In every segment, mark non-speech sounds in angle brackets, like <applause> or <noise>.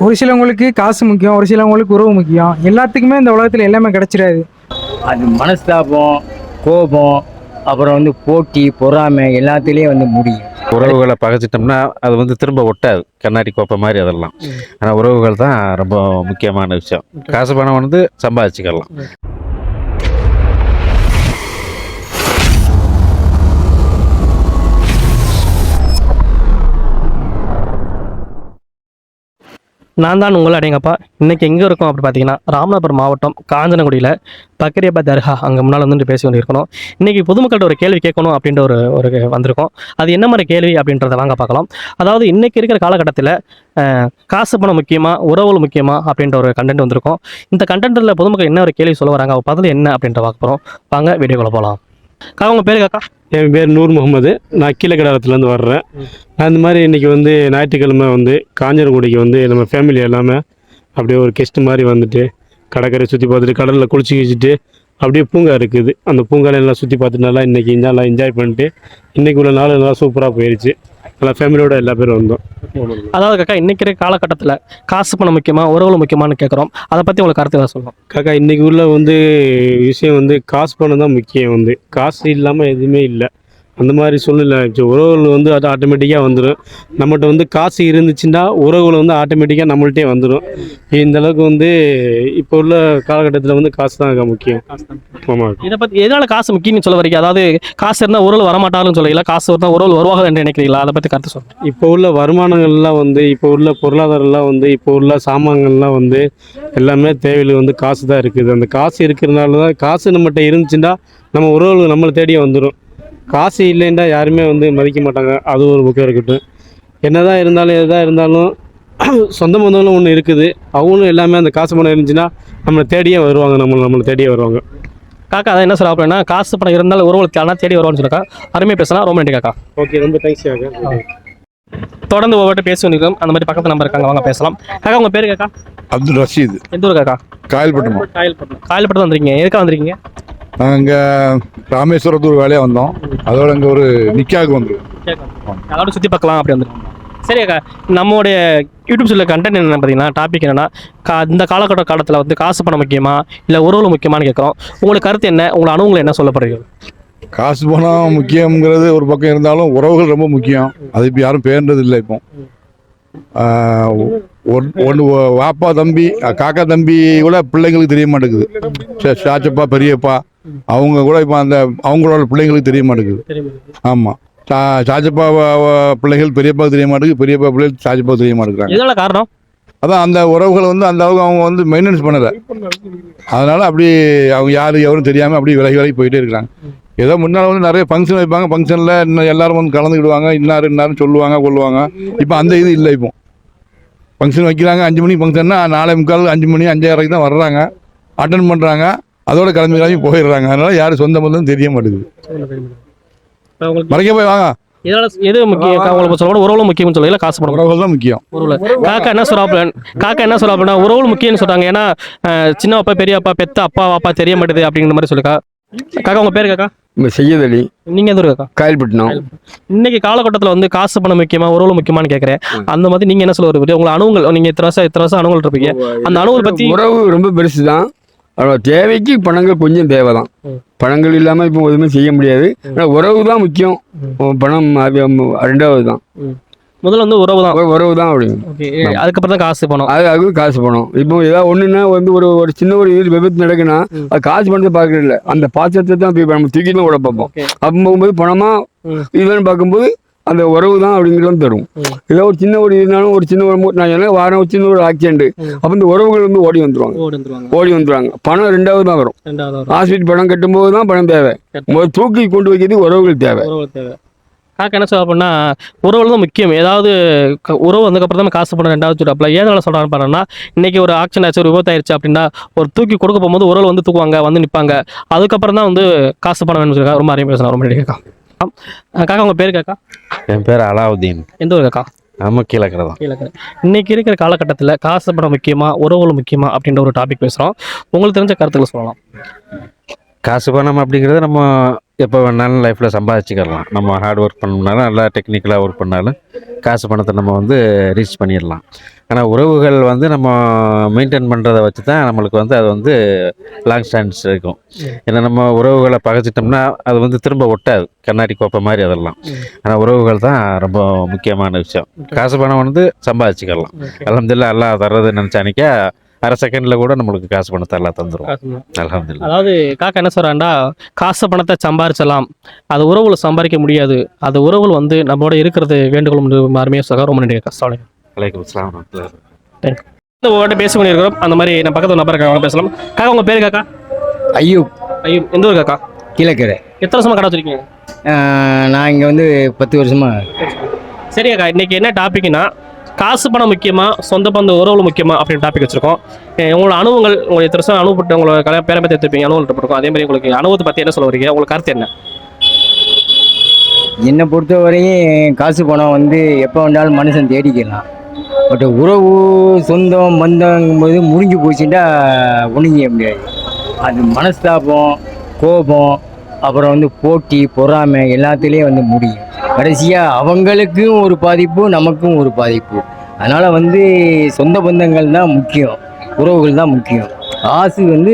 ஒரு சிலவங்களுக்கு காசு முக்கியம் ஒரு சிலவங்களுக்கு உறவு முக்கியம். எல்லாத்துக்குமே இந்த உலகத்தில் எல்லாமே கிடைச்சிடாது. அது மனஸ்தாபம் கோபம் அப்புறம் வந்து போட்டி பொறாமை எல்லாத்துலேயும் வந்து முடியும். உறவுகளை பகைச்சிட்டோம்னா அது வந்து திரும்ப ஒட்டாது. கண்ணாடி கோப்பை மாதிரி அதெல்லாம். ஆனால் உறவுகள் தான் ரொம்ப முக்கியமான விஷயம். காசு பணம் வந்து சம்பாதிச்சுக்கலாம். நான் தான் உங்கள் அடையங்கப்பா. இன்றைக்கி எங்கே இருக்கோம் அப்படி பார்த்தீங்கன்னா ராமநாதபுரம் மாவட்டம் காஞ்சனகுடியில் பக்கரியப்பா தர்கா அங்கே முன்னால் வந்துட்டு பேசி கொண்டிருக்கணும். இன்றைக்கி பொதுமக்கள்கிட்ட ஒரு கேள்வி கேட்கணும் அப்படின்ற ஒரு ஒரு வந்திருக்கோம். அது என்ன மாதிரி கேள்வி அப்படின்றத வாங்க பார்க்கலாம். அதாவது இன்றைக்கி இருக்கிற காலகட்டத்தில் காசு பணம் முக்கியமாக உறவுகள் முக்கியமாக அப்படின்ற ஒரு கண்டென்ட் வந்திருக்கும். இந்த கண்டென்ட்டில் பொதுமக்கள் என்ன ஒரு கேள்வி சொல்ல வராங்க? அவ பதில் என்ன அப்படின்ற பார்க்க போகிறோம் வாங்க வீடியோக்குள்ளே போகலாம் அக்கா உங்கள் பேர் காக்கா? என் பேர் நூர் முகமது. நான் கீழக்கடாரத்துலேருந்து வர்றேன். நான் இந்த மாதிரி இன்றைக்கி வந்து ஞாயிற்றுக்கிழமை வந்து காஞ்சனகுடிக்கு வந்து நம்ம ஃபேமிலி எல்லாமே அப்படியே ஒரு கெஸ்ட் மாதிரி வந்துட்டு கடற்கரை சுற்றி பார்த்துட்டு கடலில் குளிச்சு வச்சுட்டு அப்படியே பூங்கா இருக்குது. அந்த பூங்கால எல்லாம் சுற்றி பார்த்துட்டு நல்லா இன்றைக்கி நல்லா என்ஜாய் பண்ணிட்டு இன்றைக்கி உள்ள நாள் நல்லா சூப்பராக போயிடுச்சு நல்லா ஃபேமிலியோட எல்லா பேரும் வந்தோம். அதாவது காக்கா இன்னைக்கு காலகட்டத்தில் காசு பணம் முக்கியமா உறவுகள் முக்கியமானு கேட்குறோம் அதை பற்றி உங்களுக்கு கருத்து ஏதாவது சொல்லணும் காக்கா இன்றைக்கி உள்ள வந்து விஷயம் வந்து காசு பணம் தான் முக்கியம் வந்து. காசு இல்லாமல் எதுவுமே இல்லை. அந்த மாதிரி சூழ்நிலை ஆயிடுச்சு. உறவுகள் வந்து அது ஆட்டோமேட்டிக்காக வந்துடும் நம்மகிட்ட வந்து காசு இருந்துச்சுன்னா உறவுகள் வந்து ஆட்டோமேட்டிக்காக நம்மள்ட்டே வந்துடும் இந்த அளவுக்கு வந்து இப்போ உள்ள காலகட்டத்தில் வந்து காசு தான் முக்கியம். ஆமாம் இதை பற்றி எதனால காசு முக்கியம்னு சொல்ல வரீங்க? அதாவது காசு இருந்தால் உறவு வரமாட்டாருன்னு சொல்றீங்களா காசு இருந்தால் உறவு வருவாங்க என்று நினைக்கிறீங்களா? அதை பற்றி கருத்து சொல்லுங்க. இப்போ உள்ள வருமானங்கள்லாம் வந்து இப்போ உள்ள பொருளாதாரம்லாம் வந்து இப்போ உள்ள சாமான்கள்லாம் வந்து எல்லாமே தேவையில் வந்து காசு தான் இருக்குது. அந்த காசு இருக்கிறதுனால தான் காசு நம்மகிட்ட இருந்துச்சுன்னா நம்ம உறவுகள் நம்மளை தேடியே வந்துடும் காசு இல்லைன்னா யாருமே வந்து மதிக்க மாட்டாங்க. அது ஒரு பக்கம் இருக்கட்டும் என்னதான் இருந்தாலும் எதாக இருந்தாலும் <clears throat> சொந்த பந்தங்களும் ஒன்று இருக்குது. அவங்களும் எல்லாமே அந்த காசு பணம் இருந்துச்சுன்னா நம்மளை தேடியே வருவாங்க. நம்மளை நம்மளை தேடியே வருவாங்க. காக்கா அதை என்ன சொல்ல அப்படின்னா காசு பணம் இருந்தாலும் உறவுகளுக்கு ஆனால் தேடி வருவான்னு சொல்லக்கா அருமையாக பேசலாம். ரொம்ப நன்றி காக்கா. ஓகே ரொம்ப தேங்க்ஸ் தொடர்ந்து ஒவ்வொரு பேசி கொண்டிருக்கோம் அந்த மாதிரி பக்கத்து நம்பர் இருக்காங்க. வாங்க பேசலாம். காக்கா உங்கள் பேர் காக்கா? அப்துல் ரஷீத். எந்த ஊர் காக்கா? காயல்பட்டினம். காயல்பட்டு காயல்பட்டு வந்திருக்கீங்க. எதுக்காக வந்திருக்கீங்க? நாங்கள் இங்கே ராமேஸ்வரத்தூர் வேலையாக வந்தோம். அதோட இங்கே ஒரு நிக்காவுக்கு வந்துருக்கோம் அதோட சுற்றி பார்க்கலாம் அப்படி வந்துருக்கோம். சரி அக்கா நம்மளுடைய யூடியூப் சொல்ல கண்டென்ட் என்ன பார்த்தீங்கன்னா டாபிக் என்னன்னா கா இந்த காலகட்ட காலத்தில் வந்து காசு பணம் முக்கியமா இல்லை உறவுகள் முக்கியமானு கேட்குறோம். உங்களுக்கு கருத்து என்ன? உங்களை அனுபவங்கள் என்ன சொல்லப்படுகிறது? காசு பணம் முக்கியங்கிறது ஒரு பக்கம் இருந்தாலும் உறவுகள் ரொம்ப முக்கியம். அது இப்போ யாரும் பேர்ன்றது இல்லை இப்போ. ஒன்று வாப்பா தம்பி காக்கா தம்பி கூட பிள்ளைங்களுக்கு தெரிய மாட்டேங்குது. சாச்சப்பா பெரியப்பா அவங்க கூட இப்போ அந்த அவங்களோட பிள்ளைங்களுக்கு தெரிய மாட்டேங்குது. ஆமாம் சா சாச்சப்பா பிள்ளைகள் பெரியப்பாவுக்கு தெரிய மாட்டேங்குது பெரியப்பா பிள்ளைகள் சாச்சப்பாவுக்கு தெரிய மாட்டேங்கிறாங்க. காரணம்? அதான் அந்த உறவுகளை வந்து அந்த அளவுக்கு அவங்க வந்து மெயின்டெனன்ஸ் பண்ணலை. அதனால அப்படி அவங்க யாரு எவரும் தெரியாமல் அப்படி விலகி விலகி போயிட்டே இருக்கிறாங்க. ஏதோ முன்னால் வந்து நிறைய ஃபங்க்ஷன் வைப்பாங்க. ஃபங்க்ஷனில் இன்னும் எல்லாரும் வந்து கலந்துக்கிடுவாங்க. இன்னாரு இன்னாரும் சொல்லுவாங்க கொள்ளுவாங்க. இப்போ அந்த இது இல்லை இப்போ. ஃபங்க்ஷன் வைக்கிறாங்க. அஞ்சு மணிக்கு ஃபங்க்ஷன்னா நாலே முக்கால் அஞ்சு மணி அஞ்சாயிரம் தான் வர்றாங்க. அட்டன் பண்ணுறாங்க அதோட கிளம்பி கிளம்பி போயிடுறாங்க. அதனால யாரும் சொந்த பந்தம் தெரிய மாட்டேங்குது. மறைக்க போய் வாங்க. எது முக்கியம்? உங்களுக்கு சொல்ல உறவுகளும் முக்கியம்னு சொல்லல? காசு பணம். உறவுகள் தான் முக்கியம். உறவுல. காக்கா என்ன சொல்றாப்புல காக்கா என்ன சொல்றாப்புனா உறவுகள் முக்கியம்னு சொல்றாங்க. ஏன்னா சின்ன அப்பா பெரிய அப்பா பெத்த அப்பா அப்பா தெரிய மாட்டேது அப்படிங்கிற மாதிரி சொல்லுக்கா. காக்கா உங்க பேரு காக்கா? செய்யத் அலி நீங்க எந்த ஊரு காக்கா காயல்பட்டினம். இன்னைக்கு காலகட்டத்தில் வந்து காசு பணம் முக்கியமா உறவுகள் முக்கியமான்னு கேட்கறேன் அந்த மாதிரி நீங்க என்ன சொல்ல வருவீங்க? உங்களை அனுபவங்கள் நீங்க இத்தனை வருஷம் இத்தனை வருஷம் அனுபவங்கள் இருப்பீங்க. அந்த அனுபவம் பத்தி உறவு ரொம்ப பெருசு தான் அவ்வளோ தேவைக்கு பணங்கள் கொஞ்சம் தேவை தான் ம். பணங்கள் இல்லாமல் இப்போ எதுவுமே செய்ய முடியாது. ஆனால் உறவு தான் முக்கியம். பணம் ரெண்டாவது தான் முதல்ல வந்து உறவு தான் உறவு தான் அப்படிங்க ஓகே அதுக்கப்புறம் தான் காசு பணம் அது அது காசு பணம் இப்போ ஏதாவது ஒன்றுனா வந்து ஒரு ஒரு சின்ன ஒரு இது விபத்து நடக்குன்னா. அது காசு பணத்தை பார்க்கறது இல்லை. அந்த பாத்திரத்தை தான் போய் நம்ம தூக்கி தான் விட பார்ப்போம். அப்போ போகும்போது பணமா ம். இதுன்னு பார்க்கும்போது அந்த உறவு தான் அப்படிங்கிறது தரும். ஏதோ ஒரு சின்ன ஒரு இருந்தாலும் ஒரு சின்ன ஒரு நான் என்ன வாரம் ஒரு சின்ன ஒரு ஆக்சிடென்ட். அப்போ இந்த உறவுகள் வந்து ஓடி வந்துருவாங்க. ஓடி வந்துருவாங்க. பணம் ரெண்டாவது தான் வரும். ஹாஸ்பிட்டல் பணம் கட்டும்போது தான் பணம் தேவை. தூக்கி கொண்டு வைக்கிறது உறவுகள் தேவை. உறவு தேவை. காக்கா என்ன சொல்ல அப்படின்னா உறவுகள் தான் முக்கியம். ஏதாவது உறவு வந்ததுக்கப்புறம் தான் காசு பணம் ரெண்டாவது சொல்றாப்புல ஏதனால சொல்றான்னு பாருன்னா இன்னைக்கு ஒரு ஆக்ஷன் ஆச்சு ஒரு விபத்து ஆயிடுச்சு அப்படின்னா ஒரு தூக்கி கொடுக்க போகும்போது உறவு வந்து தூக்குவாங்க வந்து நிற்பாங்க அதுக்கப்புறம் தான் வந்து காசு பணம் வேணும்னு சொல்லிருக்காங்க ரொம்ப அருமையாக பேசலாம் ரொம்ப நன்றி காக்கா ஆ, காக்கா உங்க பேர் காக்கா? என் பேர் அலாவுதீன். எந்த ஒரு காக்கா? நம்ம கீழக்கரை தான். கீழே இன்னைக்கு இருக்கிற காலகட்டத்தில் காசு பணம் முக்கியமா உறவுகள் முக்கியமா அப்படின்ற ஒரு டாபிக் பேசுகிறோம் உங்களுக்கு தெரிஞ்ச கருத்துக்களை சொல்லலாம். காசு பணம் அப்படிங்கிறது நம்ம எப்போ வேணாலும் லைஃப்பில் சம்பாதிச்சுக்கலாம். நம்ம ஹார்ட் ஒர்க் பண்ணோம்னாலும் நல்லா டெக்னிக்கலாக ஒர்க் பண்ணாலும் காசு பணத்தை நம்ம வந்து ரீச் பண்ணிடலாம். ஆனால் உறவுகள் வந்து நம்ம மெயின்டைன் பண்ணுறத வச்சு தான் நம்மளுக்கு வந்து அது வந்து லாங் ஸ்டாண்ட்ஸ் இருக்கும். ஏன்னா நம்ம உறவுகளை பகைச்சிட்டோம்னா அது வந்து திரும்ப ஒட்டாது. கண்ணாடி கோப்பை மாதிரி அதெல்லாம். ஆனால் உறவுகள் தான் ரொம்ப முக்கியமான விஷயம். காசு பணம் வந்து சம்பாதிச்சுக்கலாம். அலமதுல்லா எல்லாம் தர்றது நினச்சானிக்கா அரை செகண்டில் கூட நம்மளுக்கு காசு பணத்தை எல்லாம் தந்துடும் அலமதுல்லா அதாவது காக்கா என்ன சொல்றாண்டா காசு பணத்தை சம்பாரிச்சலாம். அது உறவுல சம்பாதிக்க முடியாது. அது உறவுகள் வந்து நம்மளோட இருக்கிறது வேண்டுகோள் அருமையாக சொல்ல ரொம்ப நன்றி கஷ்டம் வலைக்கம் இந்த உங்கள்கிட்ட பேச பண்ணியிருக்கிறோம் அந்த மாதிரி நம்ம பக்கத்து நபர் இருக்காங்க அவங்க பேசலாம். காக்கா உங்க பேரு காக்கா? ஐயூப். ஐயோ எந்த ஊர் காக்கா? கீழக்கரை. எத்தனை வருஷமா கடை வச்சிருக்கீங்க? நான் இங்கே வந்து பத்து வருஷமா சரி அக்கா இன்னைக்கு என்ன டாபிக்னா காசு பணம் முக்கியமா சொந்த பந்த உறவுகள் முக்கியமா அப்படின்னு டாபிக் வச்சிருக்கோம். உங்களோட அனுபவங்கள் உங்களுக்கு எத்தனை அனுபவப்பட்டு உங்களோட கல்யாணம் பேரை பற்றி எடுத்துருப்பீங்க அனுபவம் இருக்கும் அதே மாதிரி உங்களுக்கு அனுபவத்தை பற்றி என்ன சொல்ல வரீங்க உங்களுக்கு கருத்து என்ன? என்னை பொறுத்தவரையும் காசு பணம் வந்து எப்போ வந்தாலும் மனுஷன் தேடிக்கலாம். பட் உறவு சொந்தம் பந்தங்கும்போது முடிஞ்சு போச்சுட்டா ஒன்றும் முடியாது. அது மனஸ்தாபம் கோபம் அப்புறம் வந்து போட்டி பொறாமை எல்லாத்துலேயும் வந்து முடியும். கடைசியாக அவங்களுக்கும் ஒரு பாதிப்பு நமக்கும் ஒரு பாதிப்பு. அதனால் வந்து சொந்த பந்தங்கள் தான் முக்கியம். உறவுகள் தான் முக்கியம். காசு வந்து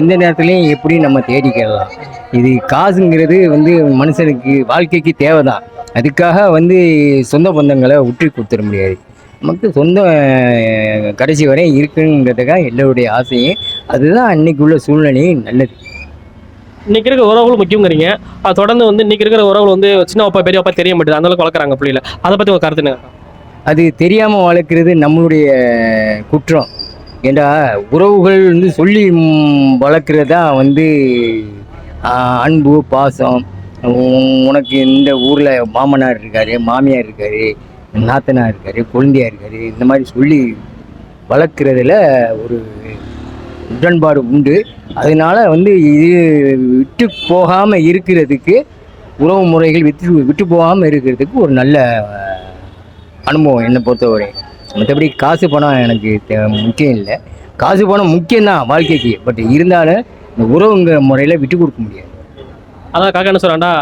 எந்த நேரத்துலையும் எப்படி நம்ம தேடிக்கலாம். இது காசுங்கிறது வந்து மனுஷனுக்கு வாழ்க்கைக்கு தேவை தான் அதுக்காக வந்து சொந்த பந்தங்களை விட்டு கொடுத்துட முடியாது. நமக்கு சொந்த கடைசி வரை இருக்குங்கிறதுக்காக எல்லோருடைய ஆசையும் அதுதான் அன்னைக்கு உள்ள சூழ்நிலையும் நல்லது. இன்னைக்கு இருக்கிற உறவுகள் முக்கியங்கிறீங்க அது தொடர்ந்து வந்து இன்றைக்கி இருக்கிற உறவுகள் வந்து சின்ன அப்பா பெரிய அப்பா தெரிய மாட்டேது. அந்த அளவுக்கு வளர்க்குறாங்க பிள்ளைல அதை பற்றி ஒரு கருத்து என்ன? அது தெரியாமல் வளர்க்குறது நம்மளுடைய குற்றம். ஏண்டா உறவுகள் வந்து சொல்லி வளர்க்குறது தான் வந்து அன்பு பாசம் உனக்கு இந்த ஊரில் மாமனார் இருக்கார் மாமியார் இருக்கார் நாத்தனார் இருக்கார் குழந்தையா இருக்கார் இந்த மாதிரி சொல்லி வளர்க்குறதுல ஒரு உடன்பாடு உண்டு. அதனால் வந்து இது விட்டு போகாமல் இருக்கிறதுக்கு உறவு முறைகள் விட்டு விட்டு போகாமல் இருக்கிறதுக்கு ஒரு நல்ல அனுபவம் என்னை பொறுத்தவரை. மற்றபடி காசு பணம் எனக்கு முக்கியம் இல்லை. காசு பணம் முக்கியம்தான் வாழ்க்கைக்கு. பட் இருந்தாலும் இந்த உறவுங்கிற முறையில் விட்டு கொடுக்க முடியாது. அதான் காக்கா என்ன சொல்றாண்டா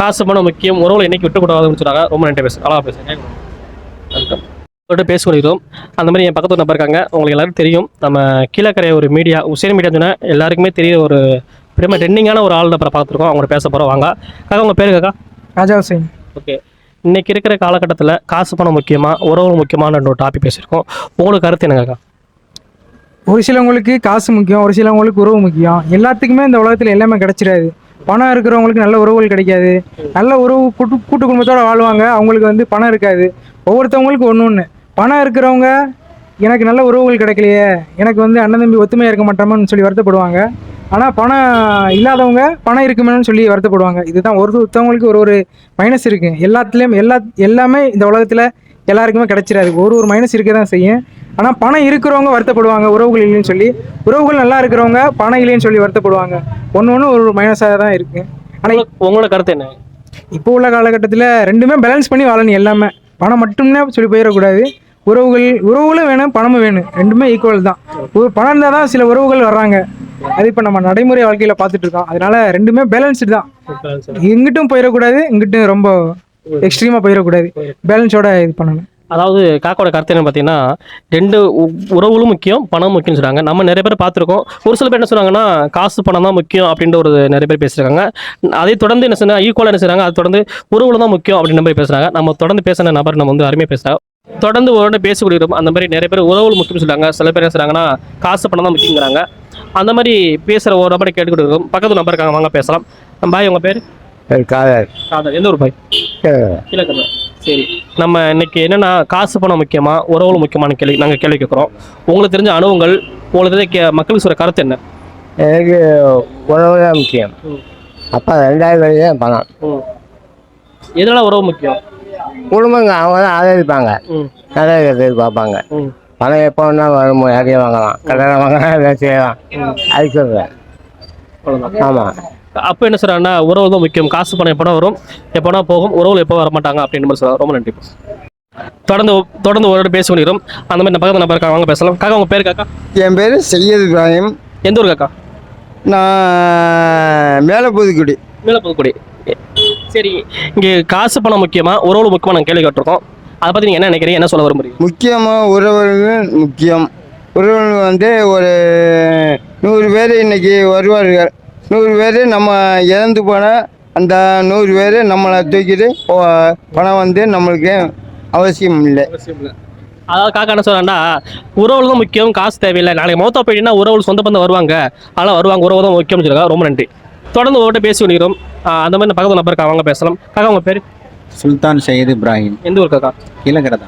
காசு பணம் முக்கியம் உறவுல என்னைக்கு விட்டுக்கூடாதுன்னு சொன்னாங்க ரொம்ப நன்றி பேசுகிறேன் அழகாக பேசுறேன் உங்கள்கிட்ட பேச அந்த மாதிரி என் பக்கத்து நபர் இருக்காங்க. உங்களுக்கு எல்லாரும் தெரியும். நம்ம கீழக்கரை ஒரு மீடியா உசேன் மீடியா சொன்னால் எல்லாருக்குமே தெரிய ஒரு பெருமை ட்ரெண்டிங்கான ஒரு ஆள் நபரை பார்த்துருக்கோம். அவங்களோட பேச போகிறோம் வாங்க. காக்கா உங்கள் பேரு காக்கா? ராஜா ஹுசைன். ஓகே. இன்னைக்கு இருக்கிற காலகட்டத்தில் காசு பணம் முக்கியமா உறவுகள் முக்கியமான ஒரு டாபிக் பேசியிருக்கோம். உங்களுக்கு கருத்து என்ன காக்கா? ஒரு சிலவங்களுக்கு காசு முக்கியம் ஒரு சிலவங்களுக்கு உறவு முக்கியம். எல்லாத்துக்குமே இந்த உலகத்தில் எல்லாமே கிடைச்சிடாது. பணம் இருக்கிறவங்களுக்கு நல்ல உறவுகள் கிடைக்காது. நல்ல உறவு கூட்டு கூட்டு குடும்பத்தோட வாழ்வாங்க. அவங்களுக்கு வந்து பணம் இருக்காது. ஒவ்வொருத்தவங்களுக்கு ஒன்று ஒன்று பணம் இருக்கிறவங்க எனக்கு நல்ல உறவுகள் கிடைக்கலையே எனக்கு வந்து அண்ணன் தம்பி ஒத்துமையாக இருக்க மாட்டோமான்னு சொல்லி வருத்தப்படுவாங்க. ஆனால் பணம் இல்லாதவங்க பணம் இருக்குமேனு சொல்லி வருத்தப்படுவாங்க. இதுதான் ஒரு ஒருத்தவங்களுக்கு ஒரு ஒரு மைனஸ் இருக்குது எல்லாத்துலேயும் எல்லா எல்லாமே இந்த உலகத்தில் எல்லாருக்குமே கிடைச்சிடாது. ஒரு ஒரு மைனஸ் இருக்க தான் செய்யும். ஆனால் பணம் இருக்கிறவங்க வருத்தப்படுவாங்க உறவுகள் இல்லைன்னு சொல்லி. உறவுகள் நல்லா இருக்கிறவங்க பணம் இல்லைன்னு சொல்லி வருத்தப்படுவாங்க. ஒன்று ஒன்று ஒரு மைனஸாக தான் இருக்குது ஆனால் உங்களோட கருத்து என்ன? இப்போ உள்ள காலகட்டத்தில் ரெண்டுமே பேலன்ஸ் பண்ணி வாழணும் எல்லாமே. பணம் மட்டும்னே சொல்லி போயிடக்கூடாது. உறவுகள் உறவுகளும் வேணும் பணமும் வேணும். ரெண்டுமே ஈக்குவல் தான். ஒரு பணம் இருந்தால் தான் சில உறவுகள் வர்றாங்க. அது இப்போ நம்ம நடைமுறை வாழ்க்கையில் பார்த்துட்டு இருக்கோம். அதனால ரெண்டுமே பேலன்ஸ்டு தான். இங்கிட்டும் போயிடக்கூடாது இங்கிட்டும் ரொம்ப எக்ஸ்ட்ரீமாக போயிடக்கூடாது. பேலன்ஸோட இது பண்ணணும். அதாவது காக்கோட கருத்து என்ன பார்த்தீங்கன்னா ரெண்டு உ- உறவுகளும் முக்கியம் பணம் முக்கியம்னு சொல்கிறாங்க நம்ம நிறைய பேர் பார்த்துருக்கோம். ஒரு சில பேர் என்ன சொல்கிறாங்கன்னா காசு பணம் தான் முக்கியம் அப்படின்ற ஒரு நிறைய பேர் பேசுகிறாங்க அதை தொடர்ந்து என்ன சொன்னால் ஈக்குவலாக என்ன செய்கிறாங்க அது தொடர்ந்து உறவுகள் தான் முக்கியம் அப்படின்ற மாதிரி பேசுகிறாங்க நம்ம தொடர்ந்து பேசின நபர் நம்ம வந்து அருமையாக பேசுகிறாங்க தொடர்ந்து ஒரு பேசி கொடுக்குறோம் அந்த மாதிரி நிறைய பேர் உறவுகள் முக்கியம் சொல்றாங்க. சில பேர் என்ன சொல்றாங்கன்னா காசு பணம் தான் முக்கியங்கிறாங்க. அந்த மாதிரி பேசுகிற ஒரு நபரை கேட்டுக்கிட்டு இருக்கோம் பக்கத்து நபர் இருக்காங்க. வாங்க பேசலாம். பாய் உங்க பேர்? காதல். காதல். எந்த ஒரு பாய் கிழக்கு சரி. நம்ம இன்னைக்கு என்னன்னா காசு பணம் முக்கியமா உறவுகள் முக்கியமான கேள்வி நாங்கள் கேள்வி கேட்குறோம். உங்களுக்கு தெரிஞ்ச அனுபவங்கள் உங்களுக்கு தெரிஞ்ச மக்களுக்கு சொல்ற கருத்து என்ன? எனக்கு உறவு தான் முக்கியம். அப்போ ரெண்டாயிரம் பணம். எதனால உறவு முக்கியம்? குடும்பங்க அவங்க தான் ஆதரிப்பாங்க எதிர்பார்ப்பாங்க ம். பணம் எப்போ வேணா வரும் யாரையும் வாங்கலாம். கல்யாணம் வாங்கலாம் எல்லாம் செய்யலாம். அது சொல்கிறேன். ஆமாம் அப்போ என்ன சொல்றாங்கன்னா உறவு தான் முக்கியம். காசு பணம் எப்போனா வரும். எப்போனா போகும். உறவுகள் எப்போ வர மாட்டாங்க அப்படின்ற மாதிரி சொல்றாங்க ரொம்ப நன்றி. தொடர்ந்து தொடர்ந்து ஒரு பேசி கொண்டிருக்கிறோம். அந்த மாதிரி பக்கத்து நபர் இருக்காங்க வாங்க பேசலாம். காக்கா உங்க பேர் காக்கா? என் பேர் சையது இப்ராஹிம். எந்த ஊர் காக்கா? நான் மேலே புதுக்குடி மேலே புதுக்குடி சரி இங்கே காசு பணம் முக்கியமா? உறவு முக்கியமா நாங்கள் கேள்வி கேட்டிருக்கோம். அதை பற்றி நீங்கள் என்ன நினைக்கிறீங்க? என்ன சொல்ல விரும்புறீங்க? முக்கியமாக உறவுகள் முக்கியம். உறவுகள் வந்து ஒரு நூறு பேர் இன்னைக்கு வருவார்கள். நூறு பேர் நம்ம இறந்து போனால் அந்த நூறு பேர் நம்மளை தூக்கிட்டு பணம் வந்து நம்மளுக்கு அவசியம் இல்லை. அதாவது காக்கா என்ன சொல்றாண்டா உறவுகள் தான் முக்கியம் காசு தேவையில்லை. நாளைக்கு மௌத்தா போயிட்டீங்கன்னா உறவுகள் சொந்த பந்தம் வருவாங்க. அதெல்லாம் வருவாங்க உறவு தான் முக்கியம்னு சொல்லுங்க ரொம்ப நன்றி. தொடர்ந்து உங்கள்கிட்ட பேசி கொண்டிருக்கிறோம். அந்த மாதிரி பக்கத்து நபருக்கு அவங்க பேசலாம். காக்கா உங்க பேர்? சுல்தான் சையது இப்ராஹிம். எந்த ஊர் காக்கா? கீழக்கரை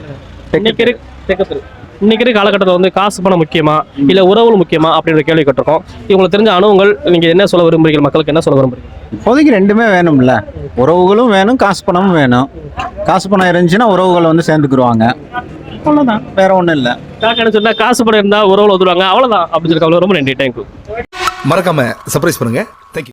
இன்னைக்கு இருக்கு தெற்கத்தெரு. இன்னைக்கு இருக்க காலகட்டத்தில் வந்து காசு பணம் முக்கியமா இல்ல உறவுகள் முக்கியமா அப்படின்ற கேள்வி கேட்டிருக்கோம். இவங்களுக்கு தெரிஞ்ச அனுபவங்கள் நீங்க என்ன சொல்ல விரும்புறீங்க? மக்களுக்கு என்ன சொல்ல விரும்புறீங்க? இப்போதைக்கு ரெண்டுமே வேணும்ல. உறவுகளும் வேணும் காசு பணமும் வேணும். காசு பணம் இருந்துச்சுன்னா உறவுகள் வந்து சேர்ந்துக்குருவாங்க. அவ்வளோதான் வேற ஒன்றும் இல்லை. காக்கா சொன்னா காசு பணம் இருந்தா உறவுகள் வந்துருவாங்க. அவ்வளவுதான். அப்படின்னு சொல்லி ரொம்ப நன்றி. தேங்க்யூ மறக்காம சர்ப்ரைஸ் பண்ணுங்க. தேங்க்யூ